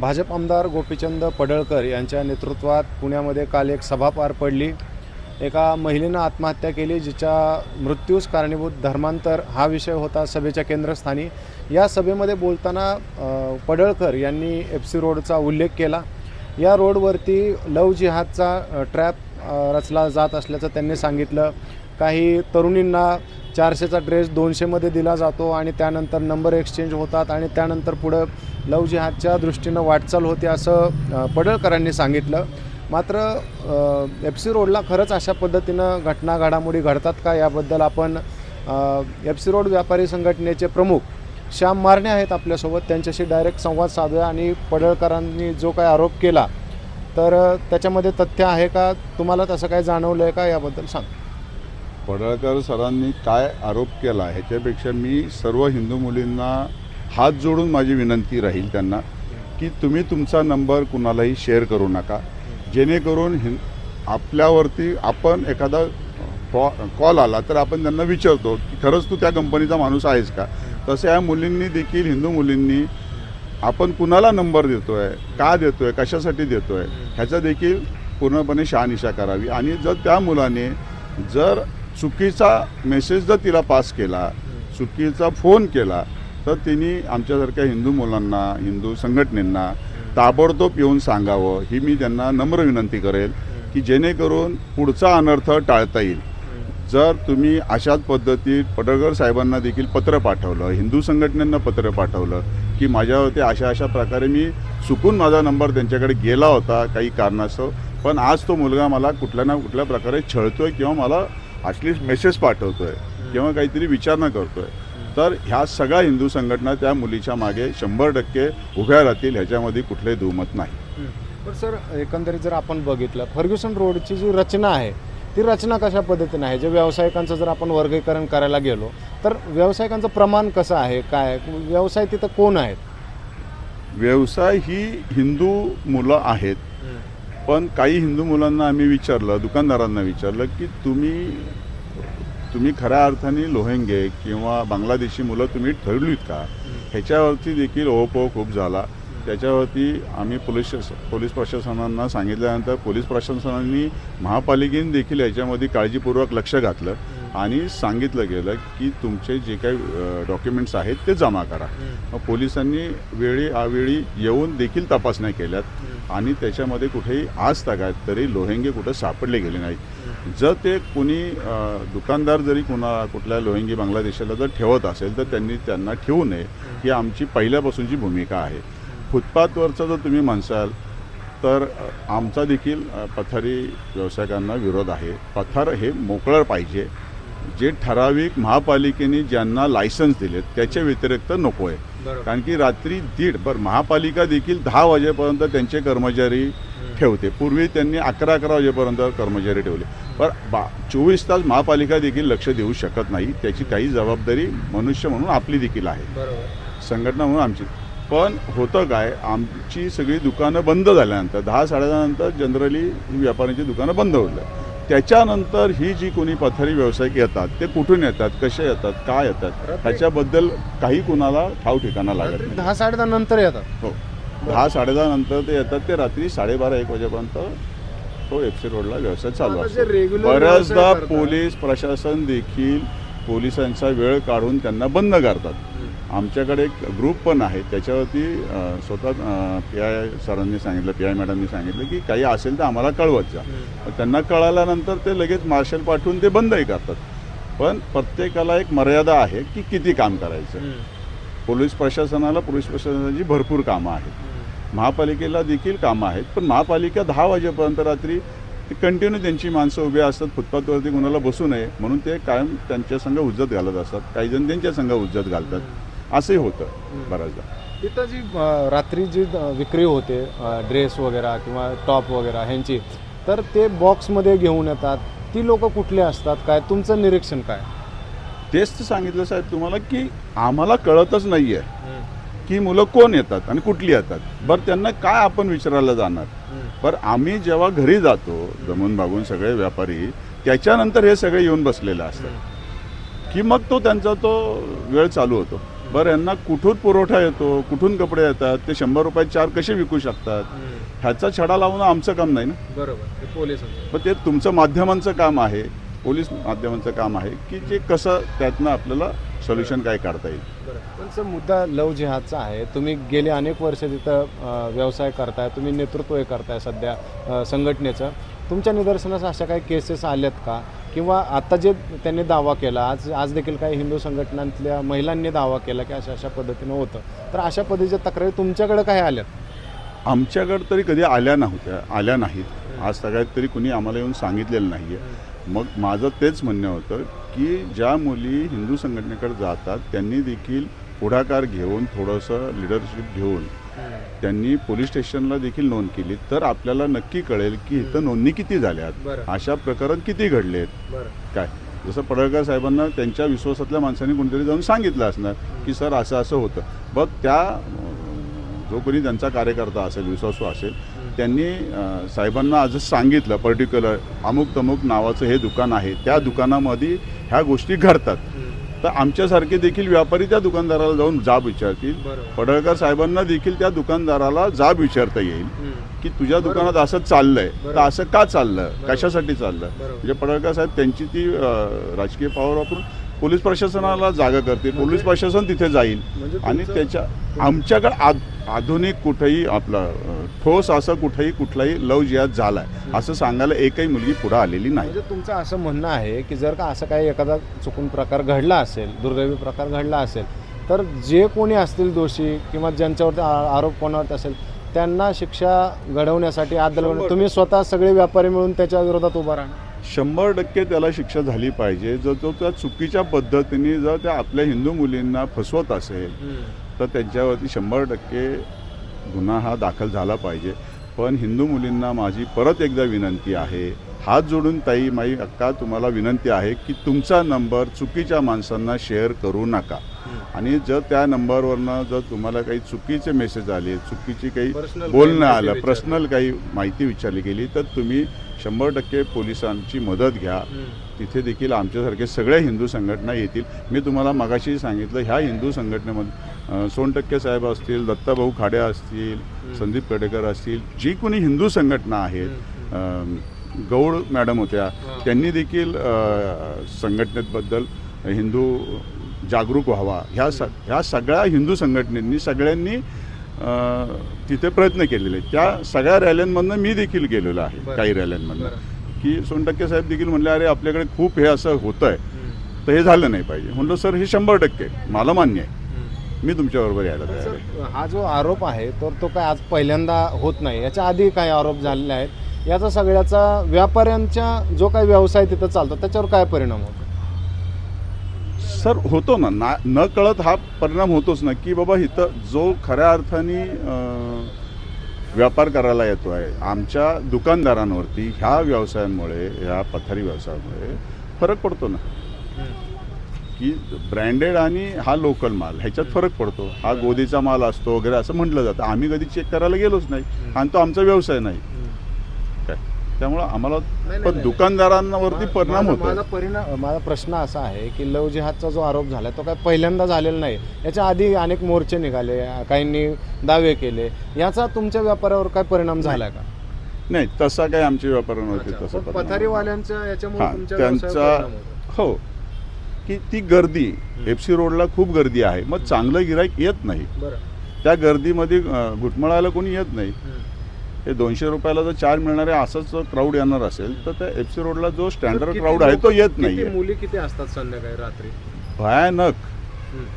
भाजप आमदार गोपीचंद पडळकर यांच्या नेतृत्वात पुण्यामध्ये काल एक सभा पार पडली. एका महिलेनं आत्महत्या केली जिच्या मृत्यूस कारणीभूत धर्मांतर हा विषय होता सभेच्या केंद्रस्थानी. या सभेमध्ये बोलताना पडळकर यांनी एफ सी रोडचा उल्लेख केला. या रोडवरती लव जिहादचा ट्रॅप रचला जात असल्याचं त्यांनी सांगितलं. काही तरुणींना चारशेचा ड्रेस दोनशेमध्ये दिला जातो आणि त्यानंतर नंबर एक्सचेंज होतात आणि त्यानंतर पुढं लव जिहादच्या दृष्टीनं वाटचाल होते असं पडळकरांनी सांगितलं. मात्र एफ सी रोडला खरंच अशा पद्धतीनं घटना घडामोडी घडतात का याबद्दल आपण एफ सी रोड व्यापारी संघटनेचे प्रमुख श्याम मारणे आहेत आपल्यासोबत. त्यांच्याशी डायरेक्ट संवाद साधूया आणि पडळकरांनी जो काय आरोप केला तर त्याच्यामध्ये तथ्य आहे का? तुम्हाला तसं काय जाणवलं आहे का याबद्दल सांग. पडळकर सरांनी काय आरोप केला ह्याच्यापेक्षा मी सर्व हिंदू मुलींना हात जोडून माझी विनंती राहील त्यांना की तुम्ही तुमचा नंबर कुणालाही शेअर करू नका. जेणेकरून हिं आपल्यावरती आपण एखादा कॉ कॉल आला तर आपण त्यांना विचारतो की खरंच तू त्या कंपनीचा माणूस आहेस का? तसं या मुलींनी देखील हिंदू मुलींनी आपण कुणाला नंबर देतो आहे का देतो आहे कशासाठी देतो आहे ह्याचा देखील पूर्णपणे शहानिशा करावी. आणि जर त्या मुलाने जर चुकीचा मेसेज जर तिला पास केला चुकीचा फोन केला तर तिने आमच्यासारख्या हिंदू मुलांना हिंदू संघटनेंना ताबडतोब येऊन सांगावं. ही मी त्यांना नम्र विनंती करेल की जेणेकरून पुढचा अनर्थ टाळता येईल. जर तुम्ही अशाच पद्धतीत पडळकर साहेबांना देखील पत्र पाठवलं हिंदू संघटनेनं पत्र पाठवलं की माझ्यावरती अशा अशा प्रकारे मी चुकून माझा नंबर त्यांच्याकडे गेला होता काही कारणास्तव पण आज तो मुलगा मला कुठल्या ना कुठल्या प्रकारे छळतोय किंवा मला ॲटलिस्ट मेसेज पाठवतोय किंवा काहीतरी विचारणा करतोय. तर ह्या सगळ्या हिंदू संघटना त्या मुलीच्या मागे शंभर टक्के उभ्या राहतील ह्याच्यामध्ये कुठलंही दुमत नाही. पण सर एकंदरीत जर आपण बघितलं फर्ग्युसन रोडची जी रचना आहे ती रचना कशा पद्धतीने आहे? जे व्यावसायिकांचं जर आपण वर्गीकरण करायला गेलो तर व्यावसायिकांचं प्रमाण कसं आहे? काय? व्यवसाय तिथं कोण आहेत? व्यवसाय ही हिंदू मुलं आहेत. पण काही हिंदू मुलांना आम्ही विचारलं दुकानदारांना विचारलं की तुम्ही तुम्ही खऱ्या अर्थाने लोहेंगे किंवा बांगलादेशी मुलं तुम्ही ठरवलीत का? ह्याच्यावरती देखील ओहोपोह खूप झाला. त्याच्यावरती आम्ही पोलीस पोलीस प्रशासनांना सांगितल्यानंतर पोलीस प्रशासनाने महापालिकेने देखील याच्यामध्ये काळजीपूर्वक लक्ष घातलं आणि सांगितलं गेलं की तुमचे जे काही डॉक्युमेंट्स आहेत ते जमा करा. मग पोलिसांनी वेळी अवेळी येऊन देखील तपासण्या केल्यात. आणि त्याच्यामध्ये कुठेही आज तगायत तरी लोहेंगे कुठं सापडले गेले नाहीत. जर ते कोणी दुकानदार जरी कुणा कुठल्या लोहेंगी बांगलादेशाला जर ठेवत असेल तर त्यांनी त्यांना ठेवू नये ही आमची पहिल्यापासूनची भूमिका आहे. फुटपाथवरचं जर तुम्ही म्हणसाल तर आमचा देखील पथारी व्यावसायिकांना विरोध आहे. पथार हे मोकळं पाहिजे. जे ठराविक महापालिकेने ज्यांना लायसन्स दिलेत त्याच्या व्यतिरिक्त नको आहे कारण की रात्री दीड बरं महापालिका देखील दहा वाजेपर्यंत त्यांचे कर्मचारी ठेवते. पूर्वी त्यांनी अकरा अकरा वाजेपर्यंत कर्मचारी ठेवले. पण बा चोवीस तास महापालिका देखील लक्ष देऊ शकत नाही. त्याची काही जबाबदारी मनुष्य म्हणून आपली देखील आहे. संघटना म्हणून आमची. पण होतं काय आमची सगळी दुकानं बंद झाल्यानंतर दहा साडेदहा नंतर जनरली व्यापाऱ्यांची दुकानं बंद होतात. त्याच्यानंतर ही जी कोणी पथारी व्यावसायिक येतात ते कुठून येतात कसे येतात काय येतात ह्याच्याबद्दल काही कुणाला ठाव ठिकाणा लागत नाही. दहा साडे दहा नंतर येतात. हो. दहा साडेदहा नंतर ते येतात ते रात्री साडेबारा एक वाजेपर्यंत तो एफ सी रोडला व्यवसाय चालू असतो. बऱ्याचदा पोलीस प्रशासन देखील पोलिसांचा वेळ काढून त्यांना बंद करतात. आमच्याकडे एक ग्रुप पण आहे त्याच्यावरती स्वतः पी आय सरांनी सांगितलं पी आय मॅडमनी सांगितलं की काही असेल तर आम्हाला कळवत जा. त्यांना कळाल्यानंतर ते लगेच मार्शल पाठवून ते बंदही करतात. पण प्रत्येकाला एक मर्यादा आहे की किती काम करायचं. पोलीस प्रशासनाला पोलीस प्रशासनाची भरपूर कामं आहेत. महापालिकेला देखील कामं आहेत पण महापालिका दहा वाजेपर्यंत रात्री ते कंटिन्यू त्यांची माणसं उभी असतात फुटपाथवरती कुणाला बसू नये म्हणून ते कायम त्यांच्या संघ उज्जत घालत असतात. काही जण त्यांच्या संघ उज्जत घालतात. असंही होतं बऱ्याचदा. तिथं जी रात्री जी विक्री होते ड्रेस वगैरे किंवा टॉप वगैरे ह्यांची तर ते बॉक्समध्ये घेऊन येतात. ती लोक कुठले असतात? काय तुमचं निरीक्षण काय? तेच तर सांगितलं साहेब तुम्हाला की आम्हाला कळतच नाही आहे की मुलं कोण येतात आणि कुठली येतात. बरं त्यांना काय आपण विचारायला जाणार? बरं आम्ही जेव्हा घरी जातो जमून भागून सगळे व्यापारी त्याच्यानंतर हे सगळे येऊन बसलेले असतात. की मग तो त्यांचा तो वेळ चालू होतो. बरं यांना कुठून पुरवठा येतो? कुठून कपडे येतात? ते शंभर रुपयात चार कसे विकू शकतात? ह्याचा छडा लावणं आमचं काम नाही ना? बरोबर ते पोलीस पण ते तुमचं माध्यमांचं काम आहे पोलीस माध्यमांचं काम आहे की जे कसं त्यातनं आपल्याला सोल्युशन काय काढता येईल? पण सर मुद्दा लव जिहादचा आहे. तुम्ही गेले अनेक वर्ष तिथं व्यवसाय करताय तुम्ही नेतृत्व करताय सध्या संघटनेचं. तुमच्या निदर्शनास अशा काही केसेस आल्यात का? किंवा आता जे त्यांनी दावा केला आज आज देखील काही हिंदू संघटनांतल्या महिलांनी दावा केला की अशा अशा पद्धतीनं होतं. तर अशा पद्धतीच्या तक्रारी तुमच्याकडे काय आल्यात आमच्याकडे तरी कधी आल्या नव्हत्या आल्या नाहीत. आज सगळ्यात तरी कुणी आम्हाला येऊन सांगितलेलं नाही आहे मग माझं तेच म्हणणं होतं की ज्या मुली हिंदू संघटनेकडे जातात त्यांनी देखील पुढाकार घेऊन थोडंसं लिडरशिप घेऊन त्यांनी पोलीस स्टेशनला देखील नोंद केली. तर आपल्याला नक्की कळेल की इथं नोंदणी किती झाल्यात. अशा प्रकरण किती घडलेत? काय? जसं पडळकर साहेबांना त्यांच्या विश्वासातल्या माणसांनी कोणतरी जाऊन सांगितलं असणार की सर असं असं होतं. बघ त्या जो कोणी त्यांचा कार्यकर्ता असेल विश्वासू असेल त्यांनी साहेबांना आजच सांगितलं पर्टिक्युलर अमुक तमुक नावाचं हे दुकान आहे. त्या दुकानामध्ये ह्या गोष्टी घडतात. तर आमच्यासारखे देखील व्यापारी त्या दुकानदाराला जाऊन जाब विचारतील. पडळकर साहेबांना देखील त्या दुकानदाराला जाब विचारता येईल की तुझ्या दुकानात असं चाललंय तर. असं का चाललं. कशासाठी चाललं. म्हणजे पडळकर साहेब त्यांची ती राजकीय पावर वापरून पोलीस प्रशासनाला जागा करतील पोलीस प्रशासन तिथे जाईल. म्हणजे आणि त्याच्या आमच्याकडे आध- आधुनिक कुठेही आपलं ठोस असं कुठेही कुठलाही लव जिहाद झालाय असं सांगायला एकही मुलगी पुढे आलेली नाही. म्हणजे तुमचं असं म्हणणं आहे की जर का असं काही एखादा चुकून प्रकार घडला असेल दुर्दैवी प्रकार घडला असेल तर जे कोणी असतील दोषी किंवा ज्यांच्यावरती आरोप कोणावरती असेल त्यांना शिक्षा घडवण्यासाठी आदल तुम्ही स्वतः सगळे व्यापारी मिळून त्याच्या विरोधात उभा राहणार. शंभर टक्के त्याला शिक्षा झाली पाहिजे. जर तो त्या चुकीच्या पद्धतीने जर त्या आपल्या हिंदू मुलींना फसवत असेल तर त्यांच्यावरती शंभर टक्के गुन्हा हा दाखल झाला पाहिजे. पण हिंदू मुलींना माझी परत एकदा विनंती आहे हात जोडून ताई माई अक्का तुम्हाला विनंती आहे की तुमचा नंबर चुकीच्या माणसांना शेअर करू नका. आणि जर त्या नंबरवरनं जर तुम्हाला काही चुकीचे मेसेज आले चुकीची काही बोलणं आलं पर्सनल काही माहिती विचारली गेली तर तुम्ही शंभर टक्के पोलिसांची मदत घ्या. तिथे देखील आमच्यासारखे सगळ्या हिंदू संघटना येतील. मी तुम्हाला मगाशी सांगितलं ह्या हिंदू संघटनेमध्ये सोनटक्के साहेब असतील दत्ताभाऊ खाडे असतील संदीप कडेकर असतील जी कोणी हिंदू संघटना आहेत गौड मॅडम होत्या त्यांनी देखील संघटनेबद्दल हिंदू जागरूक व्हावा. ह्या स ह्या सगळ्या हिंदू संघटनेनी सगळ्यांनी तिथे प्रयत्न केलेले. आहेत. त्या सगळ्या रॅल्यांमधनं मी देखील गेलेलो आहे. काही रॅल्यांमधनं. की सोनटक्के साहेब देखील म्हणले अरे आपल्याकडे खूप हे असं होतं आहे तर हे झालं नाही पाहिजे. म्हणलं सर हे शंभर टक्के मला मान्य आहे. मी तुमच्याबरोबर यायला तयार आहे. सर, हा जो आरोप आहे तर तो काय आज पहिल्यांदा होत नाही? याच्या आधी काही आरोप झालेले आहेत. याचा सगळ्याचा व्यापाऱ्यांच्या जो काही व्यवसाय तिथं चालतो त्याच्यावर काय परिणाम होतो? सर होतो ना. ना न कळत हा परिणाम होतोच ना की बाबा इथं जो खऱ्या अर्थाने व्यापार करायला येतो आहे आमच्या दुकानदारांवरती ह्या व्यवसायांमुळे ह्या पथारी व्यवसायामुळे फरक पडतो ना. की ब्रँडेड आणि हा लोकल माल ह्याच्यात फरक पडतो. हा गोदीचा माल असतो वगैरे असं म्हटलं जातं. आम्ही कधी चेक करायला गेलोच नाही. आणि तो आमचा व्यवसाय नाही. त्यामुळं आम्हाला पण. दुकानदारांवरती परिणाम होतो माझा परिणाम माझा प्रश्न असा आहे की लव जिहादचा जो आरोप झाला तो काय पहिल्यांदा झालेला नाही. याच्या आधी अनेक मोर्चे निघाले काहींनी दावे केले. याचा तुमच्या व्यापारावर काय परिणाम झाला का? नाही तसा काही आमच्या व्यापाऱ्यांवरती अच्छा. तसा पथारीवाल्यांच्या याच्यामुळे त्यांचा. हो. की ती गर्दी एफ सी रोडला खूप गर्दी आहे. मग चांगलं गिराईक येत नाही. त्या गर्दीमध्ये घुटमळायला कोणी येत नाही. हे दोनशे रुपयाला जर चार मिळणारे असंच क्राऊड येणार असेल तर त्या एफ सी रोडला जो स्टँडर्ड क्राऊड आहे तो येत नाही मुली किती असतात संध्याकाळी रात्री? भयानक.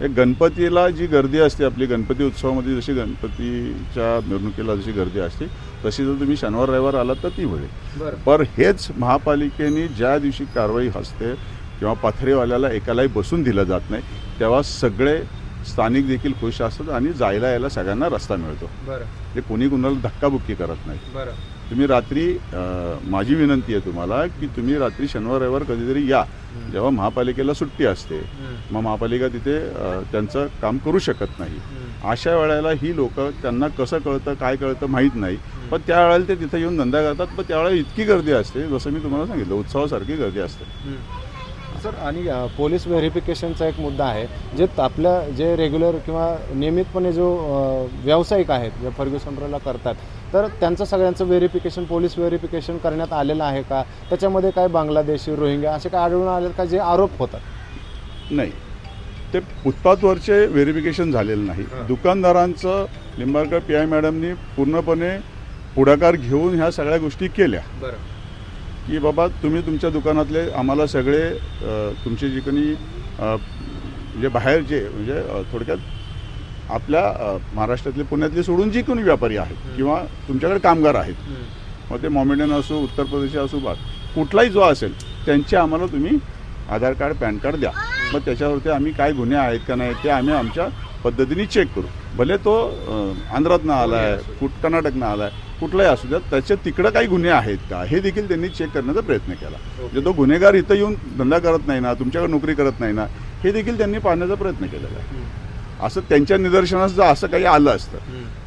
हे गणपतीला जी गर्दी असते आपली गणपती उत्सवामध्ये जशी गणपतीच्या मिरवणुकीला जशी गर्दी असते तशी जर तुम्ही शनिवार रविवार आलात तर ती बरं. पर हेच महापालिकेने ज्या दिवशी कारवाई असते किंवा पथरेवाल्याला एकालाही बसून दिलं जात नाही तेव्हा सगळे स्थानिक देखील खुश असतात आणि जायला यायला सगळ्यांना रस्ता मिळतो. बरं. म्हणजे कोणी कुणाला धक्काबुक्की करत नाही. तुम्ही रात्री माझी विनंती आहे तुम्हाला की तुम्ही रात्री शनिवार रविवार कधीतरी या. जेव्हा महापालिकेला सुट्टी असते. मग महापालिका तिथे त्यांचं काम करू शकत नाही. अशा वेळेला ही लोक त्यांना कसं कळतं काय कळतं माहीत नाही. पण त्यावेळेला ते तिथे येऊन धंदा करतात. पण त्यावेळेला इतकी गर्दी असते जसं मी तुम्हाला सांगितलं उत्सवासारखी गर्दी असते. सर आणि पोलीस व्हेरिफिकेशनचा एक मुद्दा आहे जे आपल्या जे रेग्युलर किंवा नियमितपणे जो व्यावसायिक आहेत जे फर्ग्युसन रोडला करतात तर त्यांचं सगळ्यांचं व्हेरिफिकेशन पोलीस व्हेरिफिकेशन करण्यात आलेलं आहे का? त्याच्यामध्ये काय बांगलादेशी रोहिंग्या असे काय आढळून आले का? जे आरोप होतात. नाही. ते फुटपाथवरचे व्हेरिफिकेशन झालेलं नाही. दुकानदारांचं लिंबाळकर पी आय मॅडमनी पूर्णपणे पुढाकार घेऊन ह्या सगळ्या गोष्टी केल्या. बरं. की बाबा तुम्ही तुमच्या दुकानातले आम्हाला सगळे तुमचे जे कोणी म्हणजे बाहेरचे म्हणजे थोडक्यात आपल्या महाराष्ट्रातले पुण्यातले सोडून जी कोणी व्यापारी आहेत किंवा तुमच्याकडे कामगार आहेत मग ते मॉमेडियन असो उत्तर प्रदेश असो बा कुठलाही जो असेल त्यांचे आम्हाला तुम्ही आधार कार्ड पॅन कार्ड द्या. मग त्याच्यावरती आम्ही काय गुन्हे आहेत का नाही ते आम्ही आमच्या पद्धतीने चेक करू. भले तो आंध्रातनं आला आहे कुठ कर्नाटकनं आला आहे कुठलाही असू द्या त्याच्या तिकडं काही गुन्हे आहेत का? हे देखील त्यांनी चेक करण्याचा प्रयत्न केला. म्हणजे तो गुन्हेगार इथं येऊन धंदा करत नाही ना तुमच्याकडे नोकरी करत नाही ना हे देखील त्यांनी पाहण्याचा प्रयत्न केलेला आहे. असं त्यांच्या निदर्शनास जर असं काही आलं असतं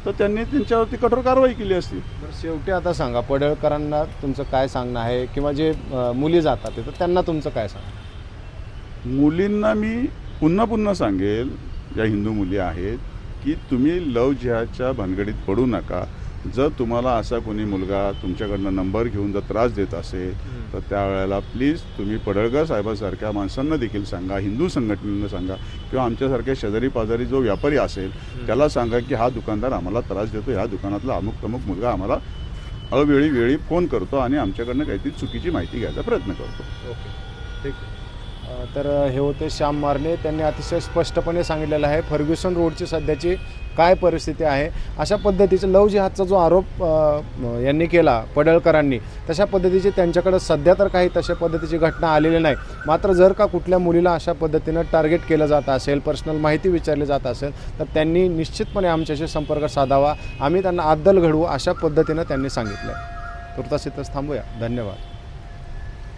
तर त्यांनी त्यांच्यावरती कठोर कारवाई केली असती. शेवटी आता सांगा पडळकरांना तुमचं काय सांगणं आहे? किंवा जे मुली जातात तिथं त्यांना तुमचं काय सांगा मुलींना मी पुन्हा पुन्हा सांगेल ज्या हिंदू मुली आहेत की तुम्ही लव जिहादच्या भानगडीत पडू नका. जर तुम्हाला असा कोणी मुलगा तुमच्याकडनं नंबर घेऊन जर त्रास देत असेल तर त्यावेळेला प्लीज तुम्ही पडळकर साहेबासारख्या माणसांना देखील सांगा हिंदू संघटनेनं सांगा किंवा आमच्यासारख्या शेजारी पाजारी जो व्यापारी असेल त्याला सांगा की हा दुकानदार आम्हाला त्रास देतो ह्या दुकानातला अमुक तमुक मुलगा आम्हाला अवेळी वेळी फोन करतो आणि आमच्याकडनं काहीतरी चुकीची माहिती घ्यायचा प्रयत्न करतो. ओके. ठीक तर हे होते श्याम मारणे. त्यांनी अतिशय स्पष्टपणे सांगितलेलं आहे. फर्ग्युसन रोडची सध्याची काय परिस्थिती आहे अशा पद्धतीचे लव जिहादचा जो आरोप यांनी केला पडळकरांनी तशा पद्धतीचे त्यांच्याकडे सध्या तर काही तशा पद्धतीची घटना आलेली नाही. मात्र जर का कुठल्या मुलीला अशा पद्धतीनं टार्गेट केलं जात असेल पर्सनल माहिती विचारली जात असेल तर त्यांनी निश्चितपणे आमच्याशी संपर्क साधावा. आम्ही त्यांना अद्दल घडवू अशा पद्धतीनं त्यांनी सांगितलं तुर्तास इथंच थांबूया. धन्यवाद.